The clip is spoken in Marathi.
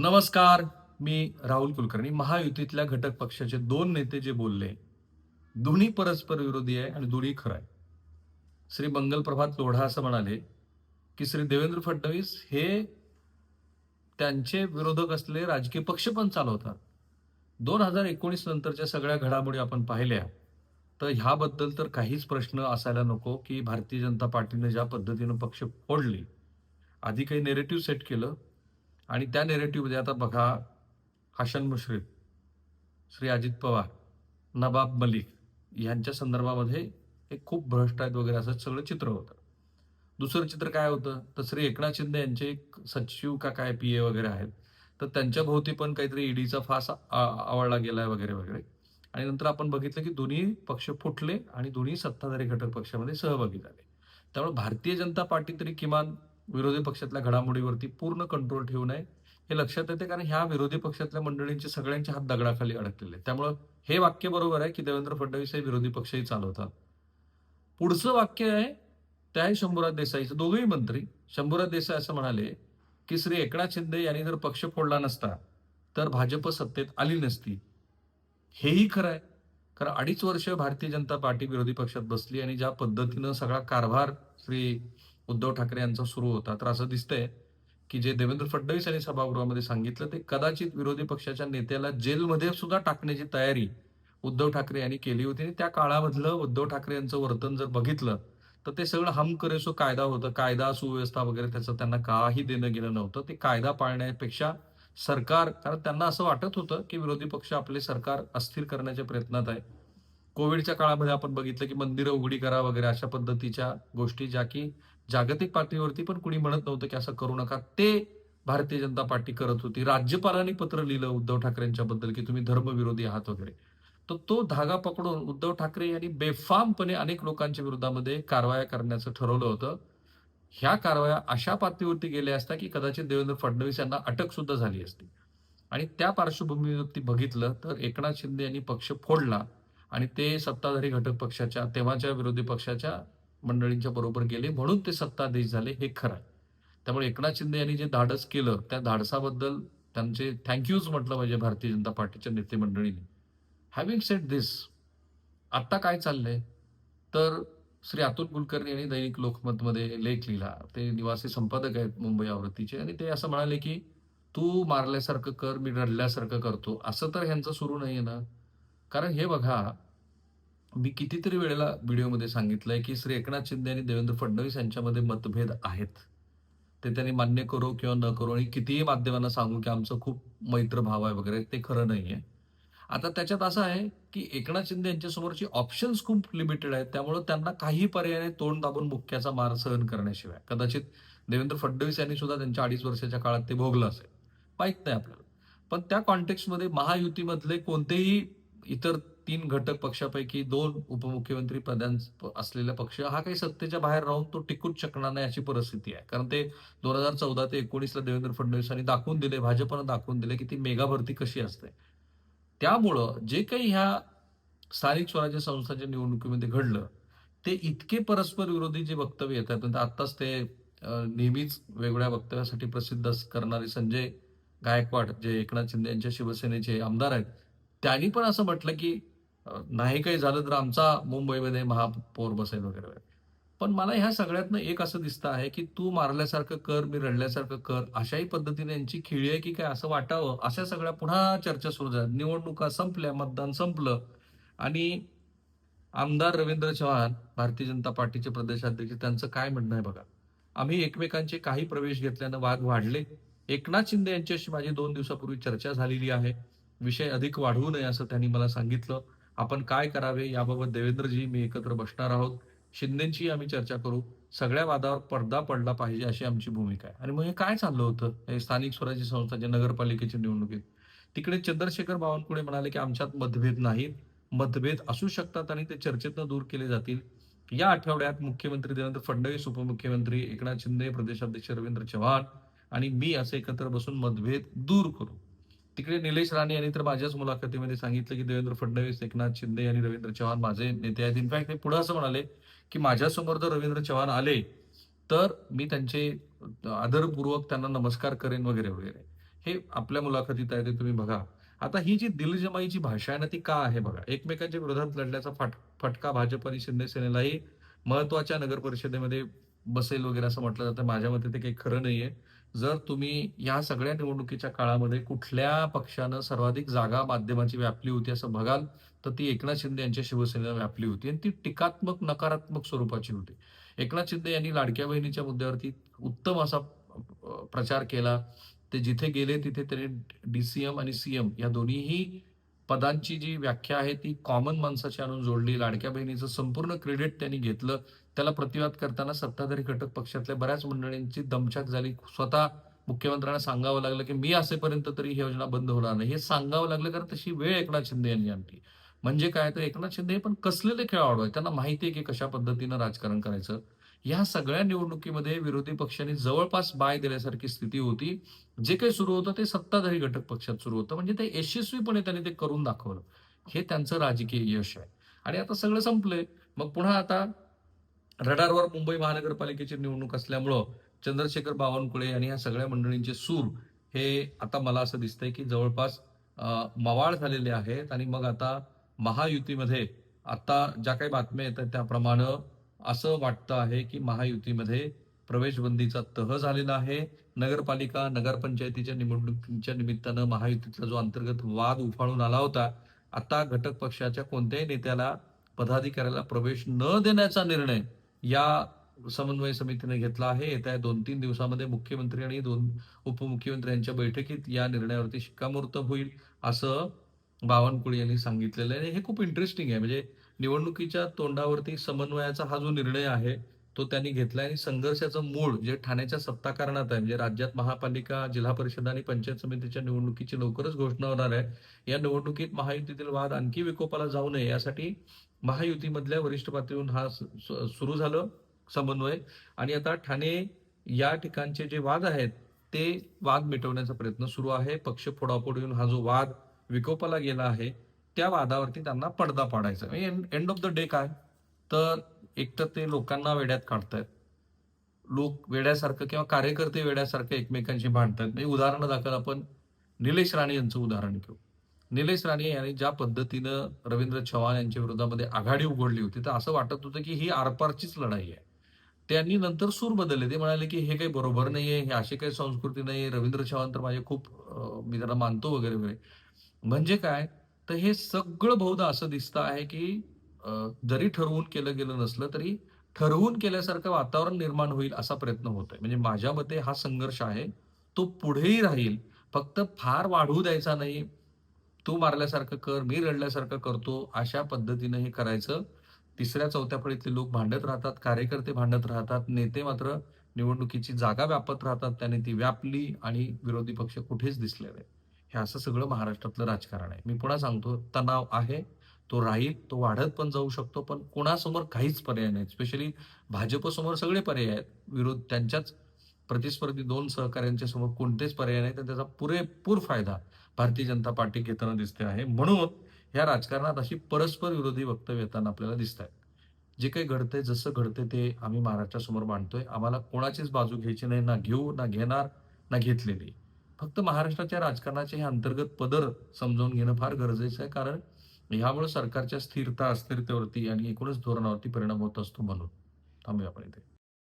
नमस्कार मी राहुल कुलकर्णी. महायुतीतल्या घटक पक्षाचे दोन नेते जे बोलले दोन्ही परस्पर विरोधी आहे आणि दोन्ही खरं आहे. श्री मंगल प्रभात लोढा असं म्हणाले की श्री देवेंद्र फडणवीस हे त्यांचे विरोधक असलेले राजकीय पक्ष पण चालवतात. दोन हजार एकोणीस नंतरच्या सगळ्या घडामोडी आपण पाहिल्या. तर ह्याबद्दल तर काहीच प्रश्न असायला नको की भारतीय जनता पार्टीने ज्या पद्धतीनं पक्ष फोडले आधी काही नेरेटिव्ह सेट केलं आणि त्या नेरेटिव्हमध्ये आता बघा हसन मुश्रीफ श्री अजित पवार नवाब मलिक यांच्या संदर्भामध्ये हे खूप भ्रष्ट आहेत वगैरे असं सगळं चित्र होतं. दुसरं चित्र काय होतं? तर श्री एकनाथ शिंदे यांचे एक सचिव का काय पी ए वगैरे आहेत तर त्यांच्या भोवती पण काहीतरी ईडीचा फास आ- गेला गेलाय वगैरे वगैरे. आणि नंतर आपण बघितलं की दोन्ही पक्ष फुटले आणि दोन्ही सत्ताधारी घटक पक्षामध्ये सहभागी झाले. त्यामुळे भारतीय जनता पार्टी तरी किमान विरोधी पक्षातल्या घडामोडीवरती पूर्ण कंट्रोल ठेवू नये. हे लक्षात येते कारण ह्या विरोधी पक्षातल्या मंडळींचे सगळ्यांचे हात दगडाखाली अडकलेले आहेत. त्यामुळं हे वाक्य बरोबर आहे की देवेंद्र फडणवीस हे विरोधी पक्षही चालवतात. पुढचं वाक्य आहे त्याही शंभूराज देसाईचं. दोघेही मंत्री शंभूराज देसाई असं म्हणाले की श्री एकनाथ शिंदे यांनी जर पक्ष फोडला नसता तर भाजप सत्तेत आली नसती. हेही खरं आहे. कारण अडीच वर्ष भारतीय जनता पार्टी विरोधी पक्षात बसली आणि ज्या पद्धतीनं सगळा कारभार श्री उद्धव ठाकरे यांचा सुरू होता. तर असं दिसतंय की जे देवेंद्र फडणवीस यांनी सभागृहामध्ये सांगितलं ते कदाचित विरोधी पक्षाच्या नेत्याला जेलमध्ये सुद्धा टाकण्याची तयारी उद्धव ठाकरे यांनी केली होती. आणि त्या काळामधलं उद्धव ठाकरे यांचं वर्तन जर बघितलं तर ते सगळं हम करेसो कायदा होतं. कायदा सुव्यवस्था वगैरे त्याचं त्यांना काही देणं गेलं नव्हतं. ते कायदा पाळण्यापेक्षा सरकार कारण त्यांना असं वाटत होतं की विरोधी पक्ष आपले सरकार अस्थिर करण्याच्या प्रयत्नात आहे. कोविडच्या काळामध्ये आपण बघितलं की मंदिरं उघडी करा वगैरे अशा पद्धतीच्या गोष्टी ज्या की जागतिक पातळीवरती पण कुणी म्हणत नव्हतं की असं करू नका. ते भारतीय जनता पार्टी करत होती. राज्यपालांनी पत्र लिहिलं उद्धव ठाकरेंच्या बद्दल की तुम्ही धर्मविरोधी आहात वगैरे. तर तो धागा पकडून उद्धव ठाकरे यांनी बेफामपणे अनेक लोकांच्या विरोधामध्ये कारवाया करण्याचं ठरवलं होतं. ह्या कारवाया अशा पातळीवरती गेल्या असता की कदाचित देवेंद्र फडणवीस यांना अटक सुद्धा झाली असती. आणि त्या पार्श्वभूमीवरती बघितलं तर एकनाथ शिंदे यांनी पक्ष फोडला आणि ते सत्ताधारी घटक पक्षाच्या तेव्हाच्या विरोधी पक्षाच्या मंडळींच्या बरोबर गेले म्हणून ते सत्ताधीश झाले हे खरं आहे. त्यामुळे एकनाथ शिंदे यांनी जे धाडस केलं त्या धाडसाबद्दल त्यांचे थँक्यूज म्हटलं पाहिजे भारतीय जनता पार्टीच्या नेते मंडळीने. हॅव्हिंग सेट दिस आत्ता काय चाललंय? तर श्री अतुल कुलकर्णी यांनी दैनिक लोकमतमध्ये लेख लिहिला. ते निवासी संपादक आहेत मुंबई आवृत्तीचे आणि ते असं म्हणाले की तू मारल्यासारखं कर मी रडल्यासारखं करतो. असं तर ह्यांचं सुरू नाहीये ना? कारण हे बघा मी कितीतरी वेळेला व्हिडिओमध्ये सांगितलंय की श्री एकनाथ शिंदे आणि देवेंद्र फडणवीस यांच्यामध्ये मतभेद आहेत. ते त्यांनी मान्य करो किंवा न करो आणि कितीही माध्यमांना सांगू की आमचं खूप मैत्र भाव आहे वगैरे ते खरं नाही आहे आता त्याच्यात असं आहे की एकनाथ शिंदे यांच्यासमोरची ऑप्शन्स खूप लिमिटेड आहेत. त्यामुळे त्यांना काही पर्यायाने तोंड दाबून मुख्याचा मार सहन करण्याशिवाय. कदाचित देवेंद्र फडणवीस यांनी सुद्धा त्यांच्या अडीच वर्षाच्या काळात ते भोगलं असेल. माहीत नाही आपल्याला. पण त्या कॉन्टेक्स्टमध्ये महायुतीमधले कोणतेही इतर तीन घटक पक्षापैकी दोन उपमुख्यमंत्री पदां असलेला पक्ष हा काही सत्तेच्या बाहेर राहून तो टिकूच शकणार नाही अशी परिस्थिती आहे. कारण ते दोन हजार चौदा ते एकोणीसला देवेंद्र फडणवीसांनी दाखवून दिले भाजपनं दाखवून दिले की ती मेगा भरती कशी असते. त्यामुळं जे काही ह्या स्थानिक स्वराज्य संस्थांच्या निवडणुकीमध्ये घडलं ते इतके परस्पर विरोधी जे वक्तव्य येतात म्हणजे आत्ताच ते नेहमीच वेगवेगळ्या वक्तव्यासाठी प्रसिद्ध अस- करणारे संजय गायकवाड जे एकनाथ शिंदे यांच्या शिवसेनेचे आमदार आहेत त्यांनी पण असं म्हटलं की नाही काही झालं तर आमचा मुंबईमध्ये महापौर बसेल वगैरे. पण मला ह्या सगळ्यातनं एक असं दिसतं आहे की तू मारल्यासारखं कर मी रडल्यासारखं कर अशाही पद्धतीने यांची खिळी आहे की काय असं वाटावं? अशा सगळ्या पुन्हा चर्चा सुरू झाल्या. निवडणुका संपल्या मतदान संपलं. आणि आमदार रवींद्र चव्हाण भारतीय जनता पार्टीचे प्रदेशाध्यक्ष त्यांचं काय म्हणणं आहे बघा? आम्ही एकमेकांचे काही प्रवेश घेतल्यानं वाद वाढले. एकनाथ शिंदे यांच्याशी माझी दोन दिवसापूर्वी चर्चा झालेली आहे. विषय अधिक वाढवू नये असं त्यांनी मला सांगितलं. आपण काय करावे याबाबत देवेंद्रजी मी एकत्र बसणार आहोत. शिंदेची आम्ही चर्चा करू. सगळ्या वादावर पडदा पडला पाहिजे अशी आमची भूमिका आहे. आणि मग हे काय चाललं होतं? हे स्थानिक स्वराज्य संस्थांच्या नगरपालिकेच्या निवडणुकीत. तिकडे चंद्रशेखर बावनकुळे म्हणाले की आमच्यात मतभेद नाहीत. मतभेद असू शकतात आणि ते चर्चेतनं दूर केले जातील. या आठवड्यात मुख्यमंत्री देवेंद्र फडणवीस उपमुख्यमंत्री एकनाथ शिंदे प्रदेशाध्यक्ष रवींद्र चव्हाण आणि मी असे एकत्र बसून मतभेद दूर करू. तिकडे निलेश राणे यांनी तर माझ्याच मुलाखतीमध्ये सांगितलं की देवेंद्र फडणवीस एकनाथ शिंदे आणि रवींद्र चव्हाण माझे नेते आहेत. इनफॅक्ट ते पुढे असं म्हणाले की माझ्यासमोर जर रवींद्र चव्हाण आले तर मी त्यांचे आदरपूर्वक त्यांना नमस्कार करेन वगैरे वगैरे. हे आपल्या मुलाखतीत आहे ते तुम्ही बघा. आता ही जी दिलजमाईची भाषा आहे ना ती का आहे बघा? एकमेकांच्या विरोधात लढण्याचा फाट फटका भाजप आणि शिंदे सेनेलाही महत्त्वाच्या नगर परिषदेमध्ये बसेल वगैरे असं म्हटलं जातं. माझ्या मते ते काही खरं नाहीये. जर तुम्ही या सगळ्या निवडणुकीच्या काळामध्ये कुठल्या पक्षानं सर्वाधिक जागा माध्यमाची व्यापली होती असं बघाल तर ती एकनाथ शिंदे यांच्या शिवसेनेला व्यापली होती आणि ती टीकात्मक नकारात्मक स्वरूपाची होती. एकनाथ शिंदे यांनी लाडक्या बहिणीच्या मुद्द्यावरती उत्तम असा प्रचार केला. ते जिथे गेले तिथे त्यांनी डीसीएम आणि सीएम या दोन्हीही पदांची जी व्याख्या आहे ती कॉमन माणसाच्या आणून जोडली. लाडक्या बहिणीचं संपूर्ण क्रेडिट त्यांनी घेतलं. त्याला प्रतिवाद करताना सत्ताधारी घटक पक्षातल्या बऱ्याच मंडळींची दमछाक झाली. स्वतः मुख्यमंत्र्यांना सांगावं लागलं की मी असेपर्यंत तरी ही योजना बंद होणार नाही. हे सांगावं लागलं कारण तशी वेळ एकनाथ शिंदे यांनी आणली. म्हणजे काय? तर एकनाथ शिंदे हे पण कसलेले खेळाडू आहे त्यांना माहिती आहे की कशा पद्धतीनं राजकारण करायचं? या सगळ्या निवडणुकीमध्ये विरोधी पक्षांनी जवळपास बाय दिल्यासारखी स्थिती होती. जे काही सुरू होतं ते सत्ताधारी घटक पक्षात सुरू होतं. म्हणजे ते यशस्वीपणे त्यांनी ते करून दाखवलं. हे त्यांचं राजकीय यश आहे. आणि आता सगळं संपलंय. मग पुन्हा आता रडारवर मुंबई महानगरपालिकेची निवडणूक असल्यामुळं चंद्रशेखर बावनकुळे आणि या सगळ्या मंडळींचे सूर हे आता मला असं दिसतंय की जवळपास मवाळ झालेले आहेत. आणि मग आता महायुतीमध्ये आता ज्या काही बातम्या येत आहेत त्याप्रमाणे असं वाटतं आहे की महायुतीमध्ये प्रवेशबंदीचा तह झालेला आहे. नगरपालिका नगरपंचायतीच्या निवडणुकीच्या निमित्तानं महायुतीतला जो अंतर्गत वाद उफाळून आला होता आता घटक पक्षाच्या कोणत्याही नेत्याला पदाधिकाऱ्याला प्रवेश न देण्याचा निर्णय या समन्वय समितीने घेतला आहे. येत्या दोन तीन दिवसामध्ये मुख्यमंत्री आणि दोन उपमुख्यमंत्र्यांच्या बैठकीत या निर्णयावरती शिक्कामोर्तब होईल असं बावनकुळे यांनी सांगितलेलं आहे. आणि हे खूप इंटरेस्टिंग आहे. म्हणजे निवडणुकीच्या तोंडावरती समन्वयाचा हा जो निर्णय आहे तो त्यांनी घेतला आणि संघर्षाचं मूळ जे ठाण्याच्या सत्ताकारणात आहे म्हणजे राज्यात महापालिका जिल्हा परिषद आणि पंचायत समितीच्या निवडणुकीची लवकरच घोषणा होणार आहे. या निवडणुकीत महायुतीतील वाद आणखी विकोपाला जाऊ नये यासाठी महायुतीमधल्या वरिष्ठ पातळीवरून हा सुरू झालं समन्वय. आणि आता ठाणे या ठिकाणचे जे वाद आहेत ते वाद मिटवण्याचा प्रयत्न सुरू आहे. पक्ष फोडाफोड येऊन हा जो वाद विकोपाला गेला आहे त्या वादावरती त्यांना पडदा पाडायचा एंड ऑफ द डे काय? तर एक तर ते लोकांना वेड्यात काढतायत. लोक वेड्यासारखं किंवा कार्यकर्ते वेड्यासारखं एकमेकांशी भांडतायत. म्हणजे उदाहरण दाखल आपण निलेश राणे यांचं उदाहरण घेऊ. निलेश राणे यांनी ज्या पद्धतीनं रवींद्र चव्हाण यांच्या विरोधामध्ये आघाडी उघडली होती तर असं वाटत होतं की ही आरपारचीच लढाई आहे. त्यांनी नंतर सूर बदलले. ते म्हणाले की हे काही बरोबर नाहीये हे अशी काही संस्कृती नाही रवींद्र चव्हाण तर माझे खूप मी त्यांना मानतो वगैरे वगैरे. म्हणजे काय? तर हे सगळं बहुधा असं दिसतं आहे की जरी ठरवून केलं गेलं नसलं तरी ठरवून केल्यासारखं वातावरण निर्माण होईल असा प्रयत्न होत आहे म्हणजे माझ्या मते हा संघर्ष आहे. तो पुढेही राहील. फक्त फार वाढू द्यायचा नाही. तू मारल्यासारखं कर मी रडल्यासारखं करतो अशा पद्धतीनं हे करायचं. तिसऱ्या चौथ्या फळीतले लोक भांडत राहतात कार्यकर्ते भांडत राहतात नेते मात्र निवडणुकीची जागा व्यापत राहतात. त्याने ती व्यापली आणि विरोधी पक्ष कुठेच दिसले नाही हे असं सगळं महाराष्ट्रातलं राजकारण आहे. मी पुन्हा सांगतो तणाव आहे तो राहील तो वाढत पण जाऊ शकतो पण कोणासमोर काहीच पर्याय नाही. स्पेशली भाजपसमोर सगळे पर्याय आहेत. विरोध त्यांच्याच प्रतिस्पर्धी दोन सहकाऱ्यांच्या समोर कोणतेच पर्याय नाही तर त्याचा पुरेपूर फायदा भारतीय जनता पार्टी घेताना दिसते आहे. म्हणून या राजकारणात अशी परस्पर विरोधी वक्तव्य येताना आपल्याला दिसत आहेत. जे काही घडतंय जसं घडतंय ते आम्ही महाराष्ट्रासमोर मांडतोय. आम्हाला कोणाचीच बाजू घ्यायची नाही ना घेऊ ना घेणार ना घेतलेली. फक्त महाराष्ट्राच्या राजकारणाचे हे अंतर्गत पदर समजावून घेणं फार गरजेचं आहे. कारण ह्यामुळे सरकारच्या स्थिरता अस्थिरतेवरती आणि एकूणच धोरणावरती परिणाम होत असतो म्हणून. थांबूया आपण इथे.